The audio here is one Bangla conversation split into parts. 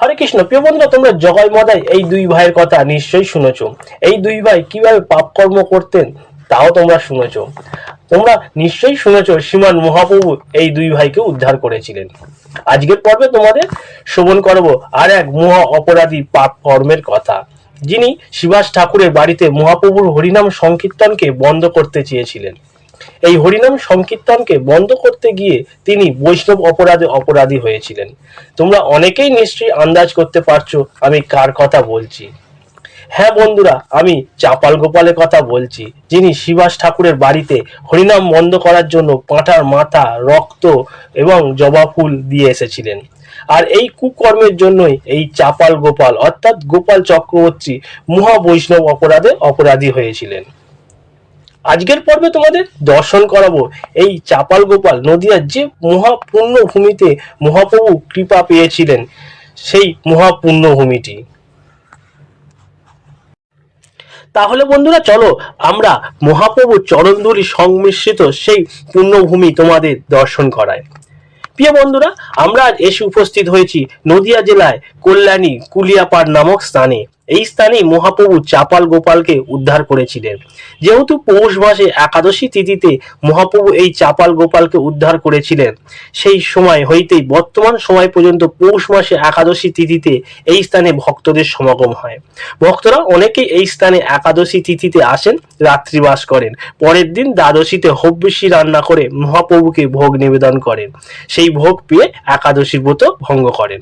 হরে কৃষ্ণ, প্রিয় বন্ধুরা, তোমরা জগয় মদায় এই দুই ভাইয়ের কথা নিশ্চয়ই শুনেছ। এই দুই ভাই কীভাবে পাপ কর্ম করতেন, তাও তোমরা শুনেছ। তোমরা নিশ্চয়ই শুনেছ, শ্রীমান মহাপ্রভু এই দুই ভাইকে উদ্ধার করেছিলেন। আজকের পর্বে তোমাদের শ্রবণ করব আর এক মহা অপরাধী পাপ কর্মের কথা। যিনি শিবাস ঠাকুরের বাড়িতে মহাপ্রভুর হরিনাম সংকীর্তনকে বন্ধ করতে চেয়েছিলেন। এই হরিনাম সংকীর্তনকে বন্ধ করতে গিয়ে তিনি বৈষ্ণব অপরাধে অপরাধী হয়েছিলেন। তোমরা অনেকেই নিশ্চয়ই আন্দাজ করতে পারছ আমি কার কথা বলছি। হ্যাঁ বন্ধুরা, আমি চাপাল গোপালের কথা বলছি, যিনি শিবাস ঠাকুরের বাড়িতে হরিনাম বন্ধ করার জন্য পাঁঠার মাথা, রক্ত এবং জবা ফুল দিয়ে এসেছিলেন। আর এই কুকর্মের জন্যই এই চাপাল গোপাল অর্থাৎ গোপাল চক্রবর্তী মহা বৈষ্ণব অপরাধে অপরাধী হয়েছিলেন। আজকের পর্বে তোমাদের দর্শন করাবো এই চাপাল গোপাল নদিয়ার যে মহাপূর্ণ ভূমিতে মহাপ্রভু কৃপা পেয়েছিলেন, সেই মহাপূর্ণ ভূমিটি তাহলে বন্ধুরা চলো, আমরা মহাপ্রভুর চরণধুলি সংমিশ্রিত সেই পুণ্যভূমি তোমাদের দর্শন করায় প্রিয় বন্ধুরা, আমরা আজ এসে উপস্থিত হয়েছি নদিয়া জেলায় কল্যাণী কুলিয়াপাড় নামক স্থানে। এই স্থানেই মহাপ্রভু চাপাল গোপালকে উদ্ধার করেছিলেন। যেহেতু পৌষ মাসে একাদশী তিথিতে মহাপ্রভু এই চাপাল গোপালকে উদ্ধার করেছিলেন, সেই সময় হইতেই বর্তমান সময় পর্যন্ত পৌষ মাসে একাদশী তিথিতে এই স্থানে ভক্তদের সমাগম হয়। ভক্তরা অনেকেই এই স্থানে একাদশী তিথিতে আসেন, রাত্রিবাস করেন। পরের দিন দ্বাদশীতে হব্যসী রান্না করে মহাপ্রভুকে ভোগ নিবেদন করেন। সেই ভোগ পেয়ে একাদশী ব্রত ভঙ্গ করেন।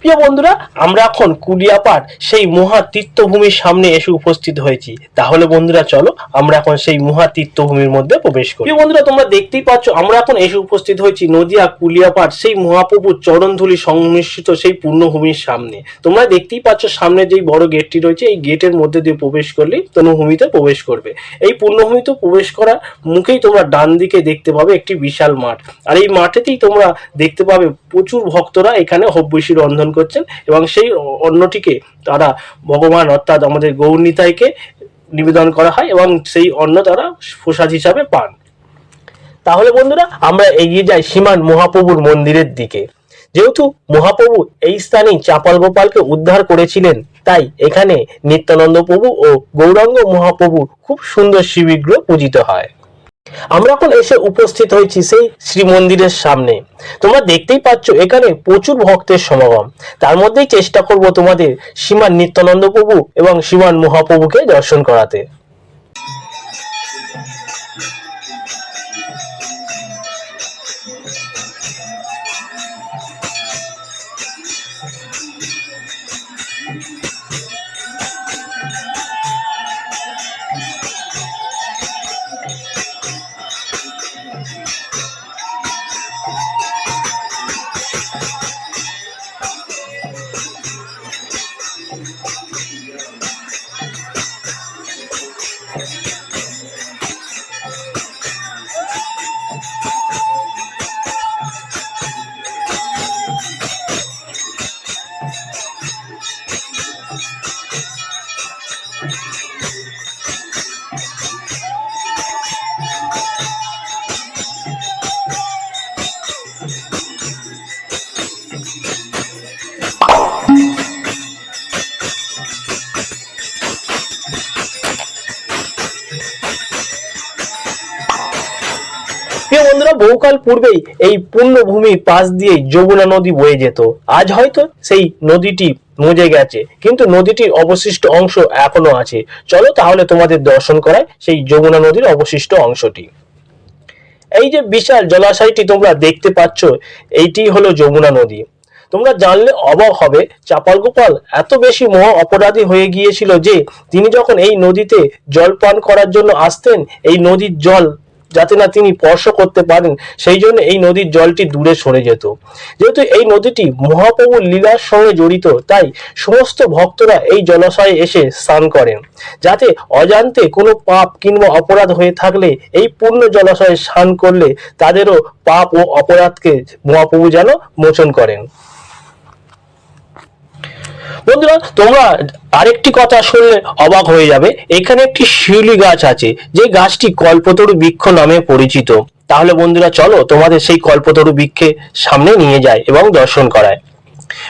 প্রিয় বন্ধুরা, আমরা এখন কুলিয়াপাড় সেই মহা তীর্থভূমির সামনে এসে উপস্থিত হয়েছি। তাহলে বন্ধুরা, চলো আমরা এখন সেই মহা তীর্থভূমির মধ্যে প্রবেশ করি। প্রিয় বন্ধুরা, তোমরা দেখতেই পাচ্ছ, আমরা এখন এসে উপস্থিত হয়েছি নদিয়া কুলিয়াপাড় সেই মহাপ্রভুর চরণধুলি সংমিশ্রিত সেই পূর্ণভূমির সামনে। তোমরা দেখতেই পাচ্ছ, সামনে যেই বড় গেটটি রয়েছে, এই গেটের মধ্যে দিয়ে প্রবেশ করলেই তনুভূমিতে প্রবেশ করবে। এই পূর্ণভূমিতে প্রবেশ করার মুখেই তোমরা ডান দিকে দেখতে পাবে একটি বিশাল মাঠ। আর এই মাঠেতেই তোমরা দেখতে পাবে প্রচুর ভক্তরা এখানে হব্বৈশী রন্ধন করছেন এবং সেই অন্নটিকে তারা ভগবান অর্থাৎ আমাদের গৌরনীতাইকে নিবেদন করা হয় এবং সেই অন্ন তারা প্রসাদ হিসাবে পান। তাহলে বন্ধুরা, আমরা এগিয়ে যাই সীমান মহাপ্রভুর মন্দিরের দিকে। যেহেতু মহাপ্রভু এই স্থানেই চাপাল গোপালকে উদ্ধার করেছিলেন, তাই এখানে নিত্যানন্দ প্রভু ও গৌরাঙ্গ মহাপ্রভুর খুব সুন্দর শিবিগ্রহ পূজিত হয়। আমরা এখন এসে উপস্থিত হয়েছি সেই শ্রী মন্দিরের সামনে। তোমরা দেখতেই পাচ্ছ এখানে প্রচুর ভক্তের সমাগম। তার মধ্যেই চেষ্টা করব তোমাদের শ্রীমান নিত্যানন্দ প্রভু এবং শ্রীমান মহাপ্রভুকে দর্শন করাতে। বহুকাল পূর্বেই এই পুণ্যভূমির পাশ দিয়ে যমুনা নদী বয়ে যেত। আজ হয়তো সেই নদীটি মজে গেছে, কিন্তু নদীটির অবশিষ্ট অংশ এখনও আছে। চলো তাহলে তোমাদের দর্শন করায় সেই যমুনা নদীর অবশিষ্ট অংশটি। এই যে বিশাল জলাশয়টি তোমরা দেখতে পাচ্ছ, এইটি হলো যমুনা নদী। তোমরা জানলে অবাক হবে চাপাল গোপাল এত বেশি মহা অপরাধী হয়ে গিয়েছিল যে, তিনি যখন এই নদীতে জল পান করার জন্য আসতেন, এই নদীর জল যাতে না তিনি স্পর্শ করতে পারেন, সেই জন্য এই নদীর জলটি দূরে সরে যেত। যেহেতু এই নদীটি মহাপ্রভুর লীলার সঙ্গে জড়িত, তাই সমস্ত ভক্তরা এই জলাশয়ে এসে স্নান করেন। যাতে অজান্তে কোনো পাপ কিংবা অপরাধ হয়ে থাকলে এই পূর্ণ জলাশয়ে স্নান করলে তাদেরও পাপ ও অপরাধকে মহাপ্রভু যেন মোচন করেন। বন্ধুরা, তোমরা আরেকটি কথা শুনলে অবাক হয়ে যাবে। এখানে একটি শিউলি গাছ আছে, যে গাছটি কল্পতরু বৃক্ষ নামে পরিচিত। তাহলে বন্ধুরা, চলো তোমাদের সেই কল্পতরু বৃক্ষে সামনে নিয়ে যায় এবং দর্শন করায়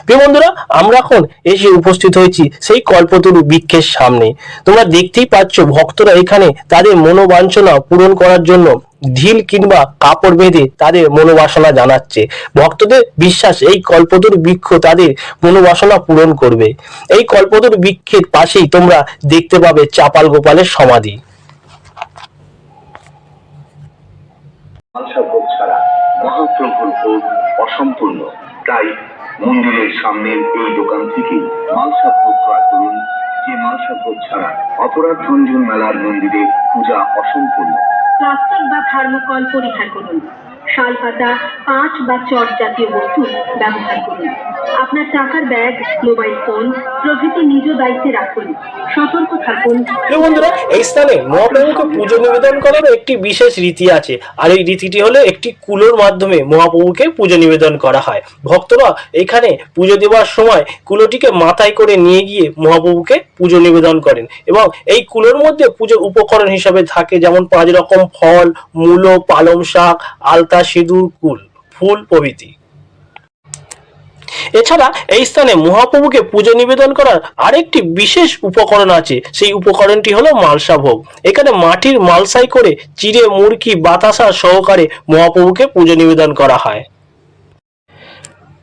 প্রিয় বন্ধুরা, আমরা এখন এসে উপস্থিত হয়েছি সেই কল্পতরু বৃক্ষের সামনে। তোমরা দেখতেই পাচ্ছ, ভক্তরা এখানে তাদের মনোবাঞ্ছনা পূরণ করার জন্য ঢিল কিংবা কাপড় বেঁধে তাদের মনোবাসনা জানাচ্ছে। ভক্তদের বিশ্বাস এই কল্পতরু বৃক্ষ তাদের মনোবাসনা পূরণ করবে। এই কল্পতরু বৃক্ষের পাশেই তোমরা দেখতে পাবে চাপাল গোপালের সমাধি। মহাপ্রভুর ভোগ অসম্পূর্ণ। তাই মন্দিরের সামনের এই দোকান থেকে মালসা ভোগ ক্রয় করুন। যে মালসা ভোগ ছাড়া অপরাধ রঞ্জন মেলার মন্দিরে পূজা অসম্পূর্ণ। প্লাস্টিক বা থার্মোকল পরিহার করুন। শালপাতা, পাঁচ বা চট জাতীয় বস্তু ব্যবহার করুন। আপনার টাকার ব্যাগ, মোবাইল ফোন, প্রভৃতি নিজ দায়িত্বে রাখুন। সতর্ক থাকুন। বন্ধুরা, এই স্থানে মহাপ্রভুকে পুজো নিবেদন করার একটি বিশেষ রীতি আছে। আর এই রীতিটি হলো একটি কুলোর মাধ্যমে মহাপ্রভুকে পুজো নিবেদন করা হয়। ভক্তরা এখানে পুজো দেওয়ার সময় কুলোটিকে মাথায় করে নিয়ে গিয়ে মহাপ্রভুকে পুজো নিবেদন করেন এবং এই কুলোর মধ্যে পুজোর উপকরণ হিসাবে থাকে যেমন পাঁচ রকম ফল, মূলো, পালং শাক, আলতা সিঁদুর কুল ফুল প্রভৃতি। এছাড়া এই স্থানে মহাপ্রভুকে পুজো নিবেদন করার আরেকটি বিশেষ উপকরণ আছে। সেই উপকরণটি হলো মালসা ভোগ। এখানে মাটির মালসাই করে চিড়ে মুরকি বাতাসা সহকারে মহাপ্রভুকে পুজো নিবেদন করা হয়।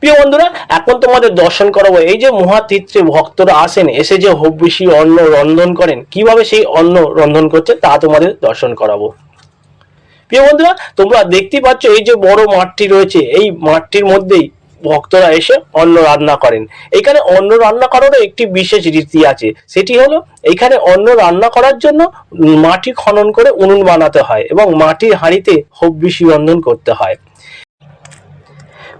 প্রিয় বন্ধুরা, এখন তোমাদের দর্শন করাবো এই যে মহাতীর্থে ভক্তরা আসেন, এসে যে হব্বিষি অন্ন রন্ধন করেন, কীভাবে সেই অন্ন রন্ধন করছে তা তোমাদের দর্শন করাবো। প্রিয় বন্ধুরা, তোমরা দেখতে পাচ্ছ এই যে বড় মাঠটি রয়েছে, এই মাঠটির মধ্যেই ভক্তরা এসে অন্ন রান্না করেন। এখানে অন্ন রান্না করারও একটি বিশেষ রীতি আছে। সেটি হলো, এখানে অন্ন রান্না করার জন্য মাটি খনন করে উনুন বানাতে হয় এবং মাটির হাঁড়িতে হব্বিষি রন্ধন করতে হয়।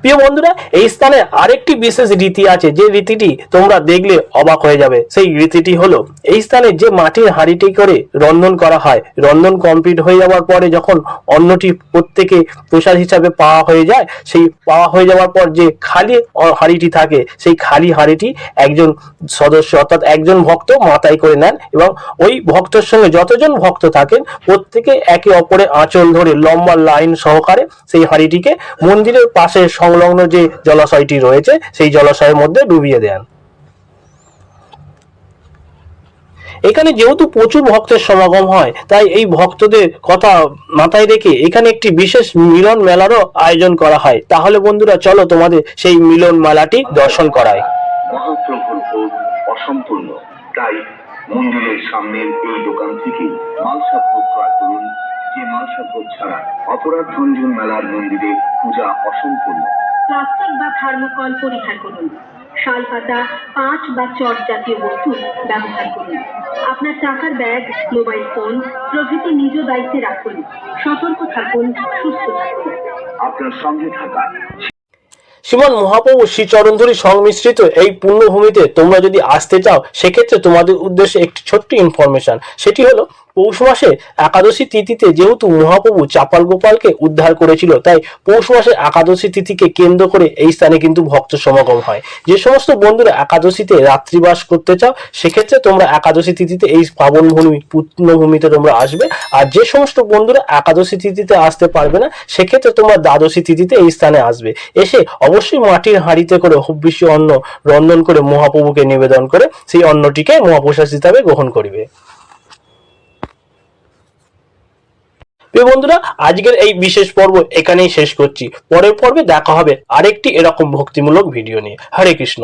প্রিয় বন্ধুরা, এই স্থানে আরেকটি বিশেষ রীতি আছে। যে রীতিটি তোমরা দেখলে অবাক হয়ে যাবে। সেই রীতিটি হলো, এই স্থানে যে মাটির হাঁড়িটি করে রন্ধন করা হয়, রন্ধন কমপ্লিট হয়ে যাওয়ার পরে যখন অন্নটি প্রত্যেকে প্রসাদ হিসাবে পাওয়া হয়ে যায়, সেই পাওয়া হয়ে যাওয়ার পর যে খালি হাঁড়িটি থাকে, সেই খালি হাঁড়িটি একজন সদস্য অর্থাৎ একজন ভক্ত মাথায় করে নেন এবং ওই ভক্তর সঙ্গে যতজন ভক্ত থাকেন, প্রত্যেকে একে অপরের আঁচল ধরে লম্বা লাইন সহকারে সেই হাঁড়িটিকে মন্দিরের পাশে সংলগ্ন যে জলাশয়টি রয়েছে, সেই জলাশয়ের মধ্যে ডুবিয়ে দেন। এখানে যেহেতু প্রচুর ভক্তের সমাগম হয়, তাই এই ভক্তদের কথা মাথায় রেখে এখানে একটি বিশেষ মিলন মেলারও আয়োজন করা হয়। তাহলে বন্ধুরা, চলো তোমাদের সেই মিলন মেলাটি দর্শন করায় অসম্পূর্ণ। তাই মন্দিরের সামনের এই দোকান থেকে মালসা ভোগ ক্রয় করুন। যে মালসা ভোগ ছাড়া অপরাধ মেলার মন্দিরে পূজা অসম্পূর্ণ। প্লাস্টিক বা থার্মোকল পরিহার করুন। শালপাতা পাঁচ বা চট জাতীয় বস্তু ব্যবহার করুন। আপনার টাকার ব্যাগ মোবাইল ফোন প্রভৃতি নিজ দায়িত্বে রাখুন। সতর্ক থাকুন সুস্থ থাকুন। আপনার সঙ্গে থাকা। শ্রীমন মহাপ্রভু শ্রীচরণ ধরি সংমিশ্রিত এই পুণ্যভূমিতে তোমরা যদি আসতে চাও সেক্ষেত্রে তোমাদের উদ্দেশ্যে একটি ছোট্ট ইনফরমেশন সেটি হলো পৌষ মাসে একাদশী তিথিতে যেহেতু মহাপ্রভু চাপাল গোপালকে উদ্ধার করেছিল, তাই পৌষ মাসে একাদশী তিথিকে কেন্দ্র করে এই স্থানে কিন্তু ভক্ত সমাগম হয়। যে সমস্ত বন্ধুরা একাদশীতে রাত্রিবাস করতে চাও, সেক্ষেত্রে তোমরা একাদশী তিথিতে এই পাবন ভূমি, পুণ্যভূমিতে তোমরা আসবে। আর যে সমস্ত বন্ধুরা একাদশী তিথিতে আসতে পারবে না, সেক্ষেত্রে তোমরা দ্বাদশী তিথিতে এই স্থানে আসবে। এসে অবশ্যই মাটির হাঁড়িতে করে হব্বিষ্য অন্ন রন্ধন করে মহাপ্রভুকে নিবেদন করে সেই অন্নটিকে মহাপ্রসাদ হিসাবে গ্রহণ করিবে। বন্ধুরা, আজকের এই বিশেষ পর্ব এখানেই শেষ করছি। পরের পর্বে দেখা হবে আরেকটি এরকম ভক্তিমূলক ভিডিও নিয়ে। হরে কৃষ্ণ।